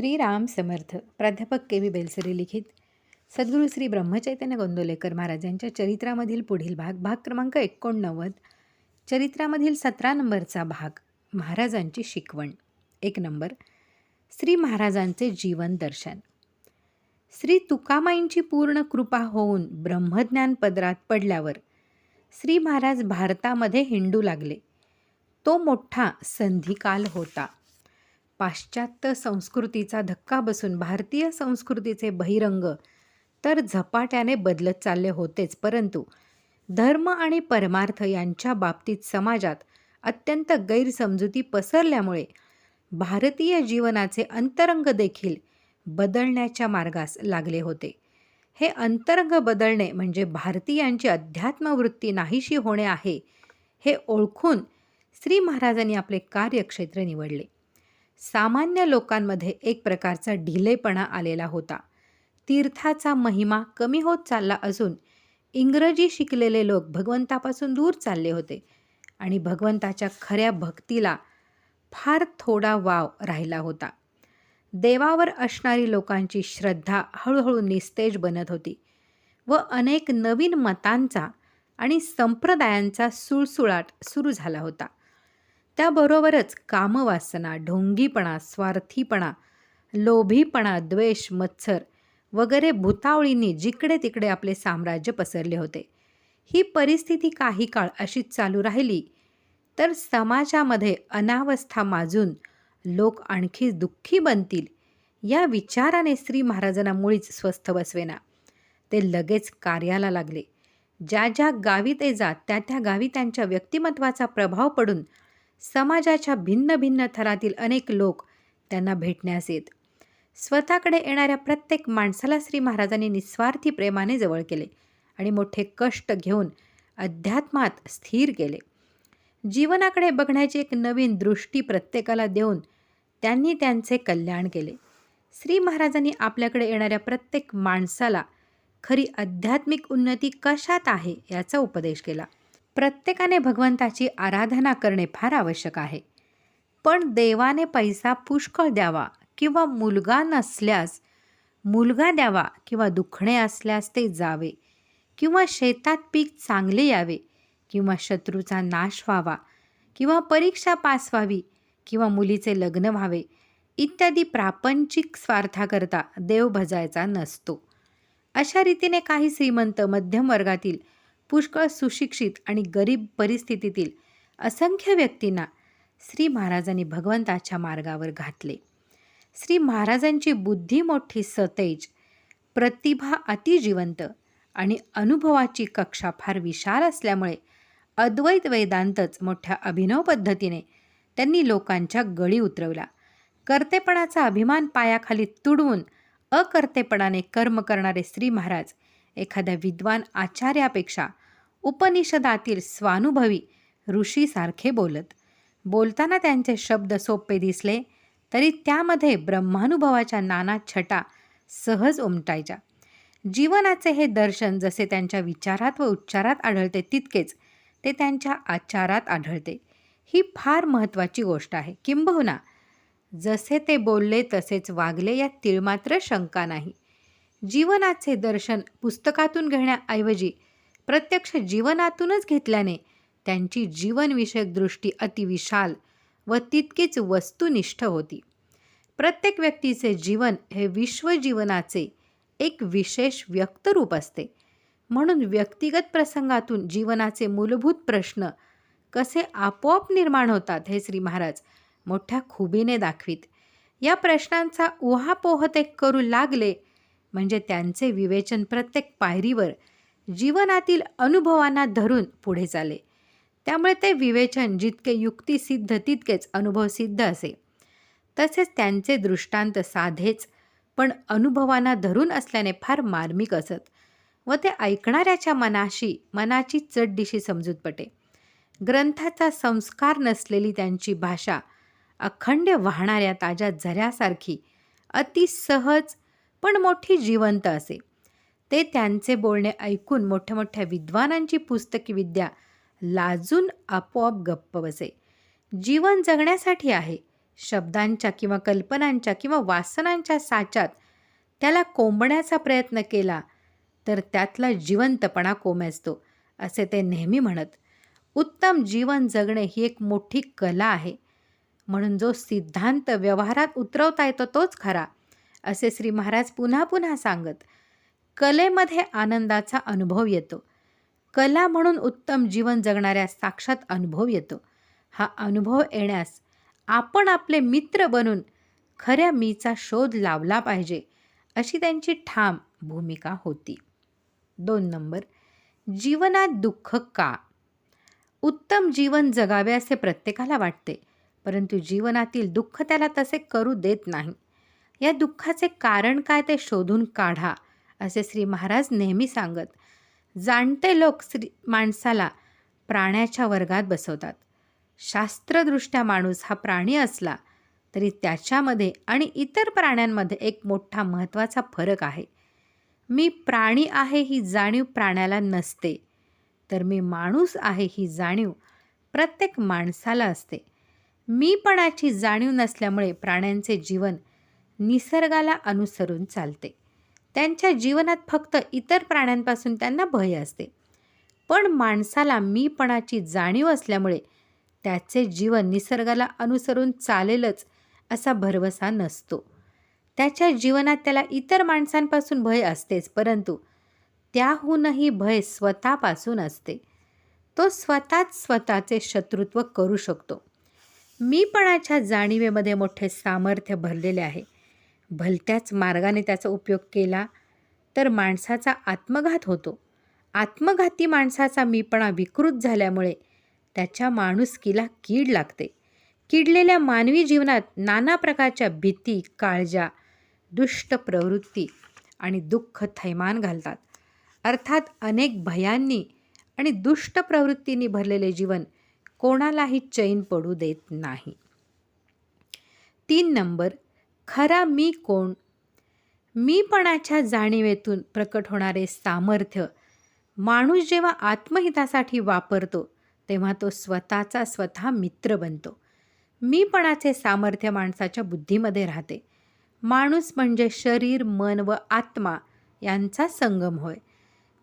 श्रीराम समर्थ प्राध्यापक के. व्ही बेलसरे लिखित सद्गुरू श्री ब्रह्मचैतन्य गोंदोलेकर महाराज यांच्या चरित्रामधील पुढील भाग भाग क्रमांक एकोणनव्वद चरित्रामधील सतरा नंबरचा भाग महाराजांची शिकवण. एक नंबर श्री महाराजांचे जीवन दर्शन. श्री तुकामाईंची पूर्ण कृपा होऊन ब्रह्मज्ञान पदरात पडल्यावर श्री महाराज भारतामध्ये हिंडू लागले. तो मोठा संधिकाल होता. पाश्चात्य संस्कृतीचा धक्का बसून भारतीय संस्कृतीचे बहिरंग तर झपाट्याने बदलत चालले होतेच परंतु धर्म आणि परमार्थ यांच्या बाबतीत समाजात अत्यंत गैरसमजुती पसरल्यामुळे भारतीय जीवनाचे अंतरंग देखील बदलण्याच्या मार्गास लागले होते. हे अंतरंग बदलणे म्हणजे भारतीयांची अध्यात्मवृत्ती नाहीशी होणे आहे हे ओळखून श्री महाराजांनी आपले कार्यक्षेत्र निवडले. सामान्य लोकांमध्ये एक प्रकारचा ढिलेपणा आलेला होता. तीर्थाचा महिमा कमी होत चालला असून इंग्रजी शिकलेले लोक भगवंतापासून दूर चालले होते आणि भगवंताच्या खऱ्या भक्तीला फार थोडा वाव राहिला होता. देवावर असणारी लोकांची श्रद्धा हळूहळू निस्तेज बनत होती व अनेक नवीन मतांचा आणि संप्रदायांचा सुळसुळाट सुरू झाला होता. त्याबरोबरच कामवासना ढोंगीपणा स्वार्थीपणा लोभीपणा द्वेष मत्सर वगैरे भूतावळींनी जिकडे तिकडे आपले साम्राज्य पसरले होते. ही परिस्थिती काही काळ अशीच चालू राहिली. तर समाजामध्ये अनावस्था माजून लोक आणखी दुःखी बनतील या विचाराने श्री महाराजांना मुळीच स्वस्थ बसवेना. ते लगेच कार्याला लागले. ज्या ज्या गावी ते जात त्या त्या गावी त्यांच्या व्यक्तिमत्वाचा प्रभाव पडून समाजाच्या भिन्न भिन्न थरातील अनेक लोक त्यांना भेटण्यास येत. स्वतःकडे येणाऱ्या प्रत्येक माणसाला श्री महाराजांनी निस्वार्थी प्रेमाने जवळ केले आणि मोठे कष्ट घेऊन अध्यात्मात स्थिर केले. जीवनाकडे बघण्याची एक नवीन दृष्टी प्रत्येकाला देऊन त्यांनी त्यांचे कल्याण केले. श्री महाराजांनी आपल्याकडे येणाऱ्या प्रत्येक माणसाला खरी आध्यात्मिक उन्नती कशात आहे याचा उपदेश केला. प्रत्येकाने भगवंताची आराधना करणे फार आवश्यक आहे. पण देवाने पैसा पुष्कळ द्यावा किंवा मुलगा नसल्यास मुलगा द्यावा किंवा दुखणे असल्यास ते जावे किंवा शेतात पीक चांगले यावे किंवा शत्रूचा नाश व्हावा किंवा परीक्षा पास व्हावी किंवा मुलीचे लग्न व्हावे इत्यादी प्रापंचिक स्वार्थाकरता देव भजायचा नसतो. अशा रीतीने काही श्रीमंत मध्यम वर्गातील पुष्कळ सुशिक्षित आणि गरीब परिस्थितीतील असंख्य व्यक्तींना श्री महाराजांनी भगवंताच्या मार्गावर घातले. श्री महाराजांची बुद्धी मोठी सतेज प्रतिभा अतिजिवंत आणि अनुभवाची कक्षा फार विशाल असल्यामुळे अद्वैत वेदांतच मोठ्या अभिनव पद्धतीने त्यांनी लोकांच्या गळी उतरवला. कर्तेपणाचा अभिमान पायाखाली तुडवून अकर्तेपणाने कर्म करणारे श्री महाराज एखाद्या विद्वान आचार्यापेक्षा उपनिषदातील स्वानुभवी ऋषीसारखे बोलत. बोलताना त्यांचे शब्द सोपे दिसले तरी त्यामध्ये ब्रह्मानुभवाच्या नाना छटा सहज उमटायच्या. जीवनाचे हे दर्शन जसे त्यांच्या विचारात व उच्चारात आढळते तितकेच ते त्यांच्या आचारात आढळते. ही फार महत्त्वाची गोष्ट आहे. किंबहुना जसे ते बोलले तसेच वागले यात तिळमात्र शंका नाही. जीवनाचे दर्शन पुस्तकातून घेण्याऐवजी प्रत्यक्ष जीवनातूनच घेतल्याने त्यांची जीवनविषयक दृष्टी अतिविशाल व तितकीच वस्तुनिष्ठ होती. प्रत्येक व्यक्तीचे जीवन हे विश्वजीवनाचे एक विशेष व्यक्तरूप असते. म्हणून व्यक्तिगत प्रसंगातून जीवनाचे मूलभूत प्रश्न कसे आपोआप निर्माण होतात हे श्री महाराज मोठ्या खुबीने दाखवीत. या प्रश्नांचा उहापोह ते करू लागले म्हणजे त्यांचे विवेचन प्रत्येक पायरीवर जीवनातील अनुभवांना धरून पुढे चाले. त्यामुळे ते विवेचन जितके युक्तिसिद्ध तितकेच अनुभवसिद्ध असे. तसेच त्यांचे दृष्टांत साधेच पण अनुभवांना धरून असल्याने फार मार्मिक असत व ते ऐकणाऱ्याच्या मनाशी मनाची चटदिशी समजूत पटे. ग्रंथाचा संस्कार नसलेली त्यांची भाषा अखंड वाहणाऱ्या ताज्या झऱ्यासारखी अति सहज पण मोठी जिवंत असे. ते त्यांचे बोलणे ऐकून मोठ्या मोठ्या विद्वानांची पुस्तकी विद्या लाजून आपोआप गप्प बसे. जीवन जगण्यासाठी आहे. शब्दांच्या किंवा कल्पनांच्या किंवा वासनांच्या साच्यात त्याला कोंबण्याचा प्रयत्न केला तर त्यातला जिवंतपणा कोमेजतो असे ते नेहमी म्हणत. उत्तम जीवन जगणे ही एक मोठी कला आहे. म्हणून जो सिद्धांत व्यवहारात उतरवता येतो तोच खरा असे श्री महाराज पुन्हा पुन्हा सांगत. कलेमध्ये आनंदाचा अनुभव येतो. कला म्हणून उत्तम जीवन जगणाऱ्या साक्षात अनुभव येतो. हा अनुभव येण्यास आपण आपले मित्र बनून खऱ्या मीचा शोध लावला पाहिजे अशी त्यांची ठाम भूमिका होती. दोन नंबर जीवनात दुःख का? उत्तम जीवन जगावे असे प्रत्येकाला वाटते परंतु जीवनातील दुःख त्याला तसे करू देत नाही. या दुःखाचे कारण काय ते शोधून काढा. असे श्री महाराज नेहमी सांगत जाणते लोक श्री माणसाला प्राण्याच्या वर्गात बसवतात. शास्त्रदृष्ट्या माणूस हा प्राणी असला तरी त्याच्यामध्ये आणि इतर प्राण्यांमध्ये एक मोठा महत्त्वाचा फरक आहे. मी प्राणी आहे ही जाणीव प्राण्याला नसते. तर मी माणूस आहे ही जाणीव प्रत्येक माणसाला असते. मीपणाची जाणीव नसल्यामुळे प्राण्यांचे जीवन निसर्गाला अनुसरून चालते. त्यांच्या जीवनात फक्त इतर प्राण्यांपासून त्यांना भय असते. पण माणसाला मीपणाची जाणीव असल्यामुळे त्याचे जीवन निसर्गाला अनुसरून चालेलच असा भरवसा नसतो. त्याच्या जीवनात त्याला इतर माणसांपासून भय असतेच परंतु त्याहूनही भय स्वतःपासून असते. तो स्वतःच स्वतःचे शत्रुत्व करू शकतो. मीपणाच्या जाणीवेमध्ये मोठे सामर्थ्य भरलेले आहे. भलत्याच मार्गाने त्याचा उपयोग केला तर माणसाचा आत्मघात होतो. आत्मघाती माणसाचा मीपणा विकृत झाल्यामुळे त्याच्या माणुसकीला कीड लागते. किडलेल्या मानवी जीवनात नाना प्रकारच्या भीती काळजा दुष्ट प्रवृत्ती आणि दुःख थैमान घालतात. अर्थात अनेक भयांनी आणि दुष्ट प्रवृत्तींनी भरलेले जीवन कोणालाही चैन पडू देत नाही. तीन नंबर खरा मी कोण? मीपणाच्या जाणीवेतून प्रकट होणारे सामर्थ्य माणूस जेव्हा आत्महितासाठी वापरतो तेव्हा तो स्वतःचा स्वतः मित्र बनतो. मीपणाचे सामर्थ्य माणसाच्या बुद्धीमध्ये राहते. माणूस म्हणजे शरीर मन व आत्मा यांचा संगम होय.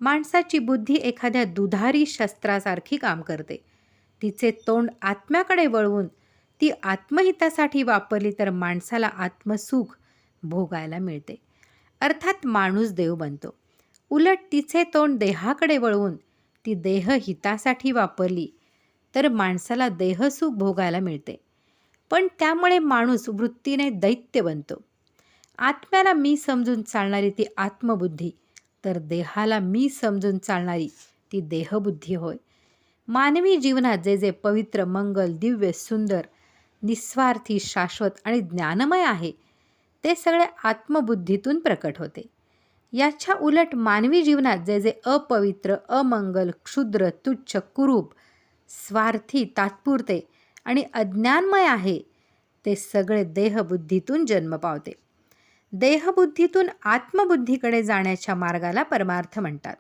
माणसाची बुद्धी एखाद्या दुधारी शस्त्रासारखी काम करते. तिचे तोंड आत्म्याकडे वळवून ती आत्महितासाठी वापरली तर माणसाला आत्मसुख भोगायला मिळते. अर्थात माणूस देव बनतो. उलट तिचे तोंड देहाकडे वळवून ती देहहितासाठी वापरली तर माणसाला देहसुख भोगायला मिळते. पण त्यामुळे माणूस वृत्तीने दैत्य बनतो. आत्म्याला मी समजून चालणारी ती आत्मबुद्धी तर देहाला मी समजून चालणारी ती देहबुद्धी होय. मानवी जीवनात जे जे पवित्र मंगल दिव्य सुंदर निस्वार्थी शाश्वत आणि ज्ञानमय आहे. ते सगळे आत्मबुद्धीतून प्रकट होते. याच्या उलट मानवी जीवनात जे जे अपवित्र अमंगल क्षुद्र तुच्छ कुरूप स्वार्थी तात्पुरते आणि अज्ञानमय आहे ते सगळे देहबुद्धीतून जन्म पावते. देहबुद्धीतून आत्मबुद्धीकडे जाण्याच्या मार्गाला परमार्थ म्हणतात.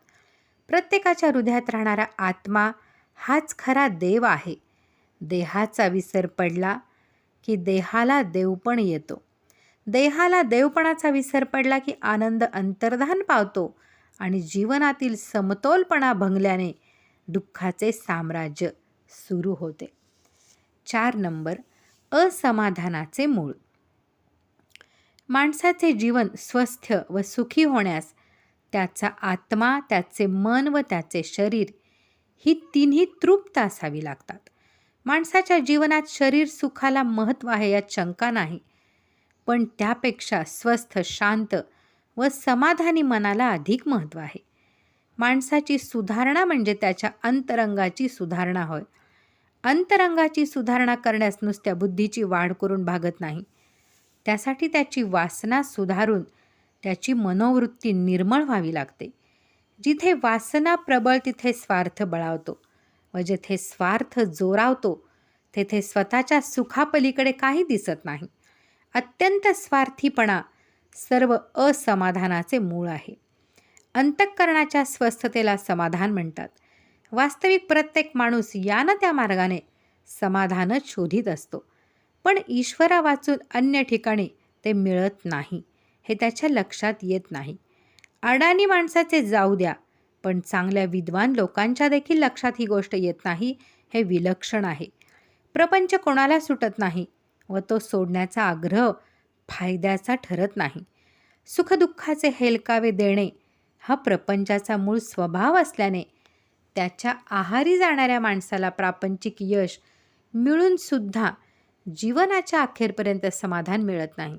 प्रत्येकाच्या हृदयात राहणारा आत्मा हाच खरा देव आहे. देहाचा विसर पडला की देहाला देवपण येतो. देहाला देवपणाचा विसर पडला की आनंद अंतर्धान पावतो आणि जीवनातील समतोलपणा भंगल्याने दुःखाचे साम्राज्य सुरू होते. चार नंबर असमाधानाचे मूळ. माणसाचे जीवन स्वस्थ व सुखी होण्यास त्याचा आत्मा त्याचे मन व त्याचे शरीर ही तिन्ही तृप्त असावी लागतात. माणसाच्या जीवनात शरीर सुखाला महत्त्व आहे यात शंका नाही. पण त्यापेक्षा स्वस्थ शांत व समाधानी मनाला अधिक महत्त्व आहे. माणसाची सुधारणा म्हणजे त्याच्या अंतरंगाची सुधारणा होय. अंतरंगाची सुधारणा करण्यास नुसत्या बुद्धीची वाढ करून भागत नाही. त्यासाठी त्याची वासना सुधारून त्याची मनोवृत्ती निर्मळ व्हावी लागते. जिथे वासना प्रबळ तिथे स्वार्थ बळावतो. व जेथे स्वार्थ जोरावतो तेथे स्वतःच्या सुखापलीकडे काही दिसत नाही. अत्यंत स्वार्थीपणा सर्व असमाधानाचे मूळ आहे. अंतःकरणाच्या स्वस्थतेला समाधान म्हणतात. वास्तविक प्रत्येक माणूस या ना त्या मार्गाने समाधानच शोधित असतो. पण ईश्वरा वाचून अन्य ठिकाणी ते मिळत नाही हे त्याच्या लक्षात येत नाही. अडाणी माणसाचे जाऊ द्या पण चांगल्या विद्वान लोकांच्या देखील लक्षात ही गोष्ट येत नाही हे विलक्षण आहे. प्रपंच कोणाला सुटत नाही व तो सोडण्याचा आग्रह फायद्याचा ठरत नाही. सुखदुःखाचे हेलकावे देणे हा प्रपंचाचा मूळ स्वभाव असल्याने त्याच्या आहारी जाणाऱ्या माणसाला प्रापंचिक यश मिळूनसुद्धा जीवनाच्या अखेरपर्यंत समाधान मिळत नाही.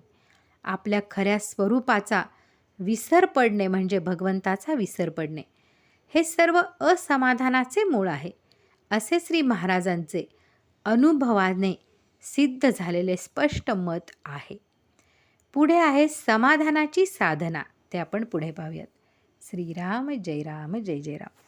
आपल्या खऱ्या स्वरूपाचा विसर पडणे म्हणजे भगवंताचा विसर पडणे. हे सर्व असमाधानाचे मूळ आहे. असे श्री महाराजांचे अनुभवाने सिद्ध झालेले स्पष्ट मत आहे. पुढे आहे समाधानाची साधना. ते आपण पुढे पाहूयात. श्रीराम जय राम जय जय राम.